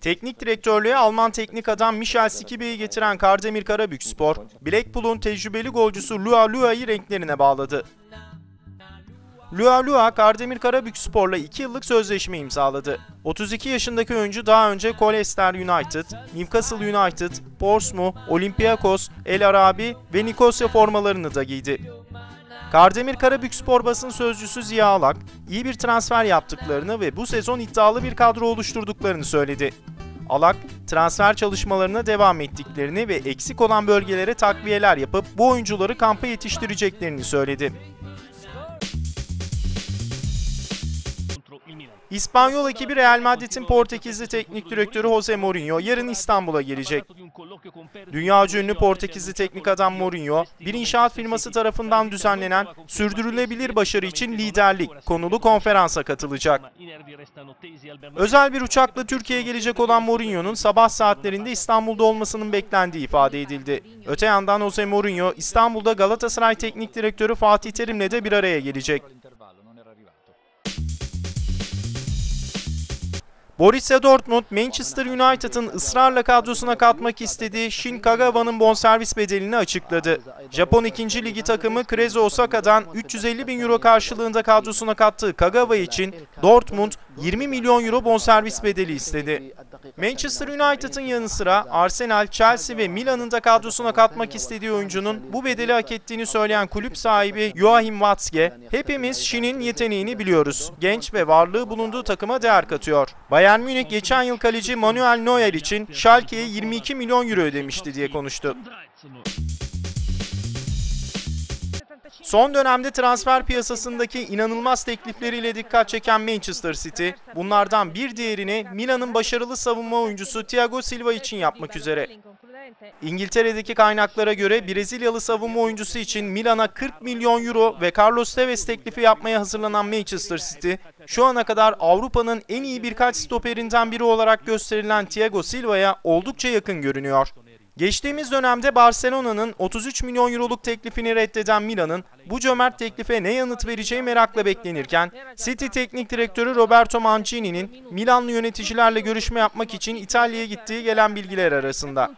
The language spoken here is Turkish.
Teknik direktörlüğe Alman teknik adam Michel Sikibe'yi getiren Kardemir Karabükspor, Blackpool'un tecrübeli golcüsü Lua Lua'yı renklerine bağladı. Lua Lua, Kardemir Karabükspor'la 2 yıllık sözleşme imzaladı. 32 yaşındaki oyuncu daha önce Colchester United, Newcastle United, Portsmouth, Olympiakos, El Arabi ve Nicosia formalarını da giydi. Kardemir Karabükspor basın sözcüsü Ziya Alak, iyi bir transfer yaptıklarını ve bu sezon iddialı bir kadro oluşturduklarını söyledi. Alak, transfer çalışmalarına devam ettiklerini ve eksik olan bölgelere takviyeler yapıp bu oyuncuları kampa yetiştireceklerini söyledi. İspanyol ekibi Real Madrid'in Portekizli teknik direktörü Jose Mourinho yarın İstanbul'a gelecek. Dünyaca ünlü Portekizli teknik adam Mourinho, bir inşaat firması tarafından düzenlenen Sürdürülebilir Başarı için Liderlik konulu konferansa katılacak. Özel bir uçakla Türkiye'ye gelecek olan Mourinho'nun sabah saatlerinde İstanbul'da olmasının beklendiği ifade edildi. Öte yandan Jose Mourinho, İstanbul'da Galatasaray Teknik Direktörü Fatih Terim'le de bir araya gelecek. Borussia Dortmund, Manchester United'ın ısrarla kadrosuna katmak istediği Shin Kagawa'nın bonservis bedelini açıkladı. Japon 2. Ligi takımı Kreze Osaka'dan 350 bin euro karşılığında kadrosuna kattığı Kagawa için Dortmund 20 milyon euro bonservis bedeli istedi. Manchester United'ın yanı sıra Arsenal, Chelsea ve Milan'ın da kadrosuna katmak istediği oyuncunun bu bedeli hak ettiğini söyleyen kulüp sahibi Joachim Watzke, "Hepimiz Shin'in yeteneğini biliyoruz. Genç ve varlığı bulunduğu takıma değer katıyor. Bayern Münih geçen yıl kaleci Manuel Neuer için Schalke'ye 22 milyon euro ödemişti." diye konuştu. Son dönemde transfer piyasasındaki inanılmaz teklifleriyle dikkat çeken Manchester City, bunlardan bir diğerini Milan'ın başarılı savunma oyuncusu Thiago Silva için yapmak üzere. İngiltere'deki kaynaklara göre Brezilyalı savunma oyuncusu için Milan'a 40 milyon euro ve Carlos Tevez teklifi yapmaya hazırlanan Manchester City, şu ana kadar Avrupa'nın en iyi birkaç stoperinden biri olarak gösterilen Thiago Silva'ya oldukça yakın görünüyor. Geçtiğimiz dönemde Barcelona'nın 33 milyon euroluk teklifini reddeden Milan'ın bu cömert teklife ne yanıt vereceği merakla beklenirken City Teknik Direktörü Roberto Mancini'nin Milanlı yöneticilerle görüşme yapmak için İtalya'ya gittiği gelen bilgiler arasında.